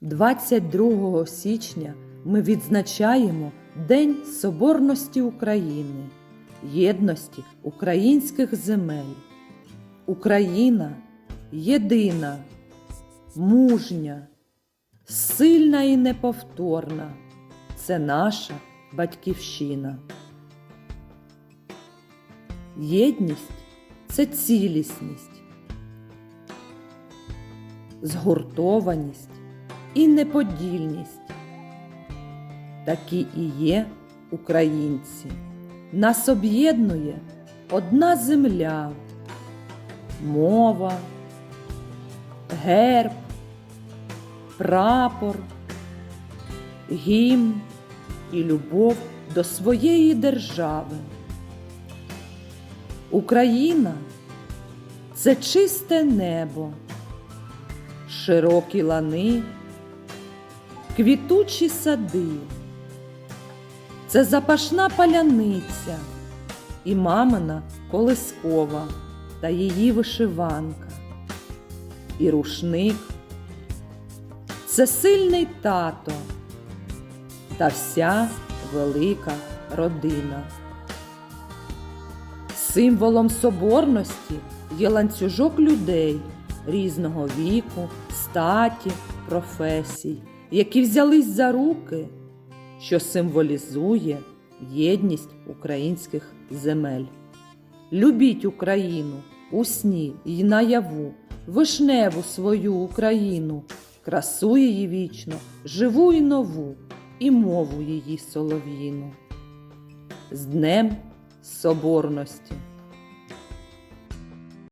22 січня ми відзначаємо День Соборності України, єдності українських земель. Україна єдина, мужня, сильна і неповторна. Це наша батьківщина. Єдність це цілісність, згуртованість і неподільність. Такі і є українці. Нас об'єднує одна земля, мова, герб, прапор, гімн і любов до своєї держави. Україна це чисте небо, широкі лани, квітучі сади, це запашна паляниця і мамина колискова та її вишиванка, і рушник, це сильний тато та вся велика родина. Символом соборності є ланцюжок людей різного віку, статі, професій, які взялись за руки, що символізує єдність українських земель. Любіть Україну у сні й наяву, вишневу свою Україну, красу її вічно, живу і нову, і мову її солов'їну. З Днем Соборності!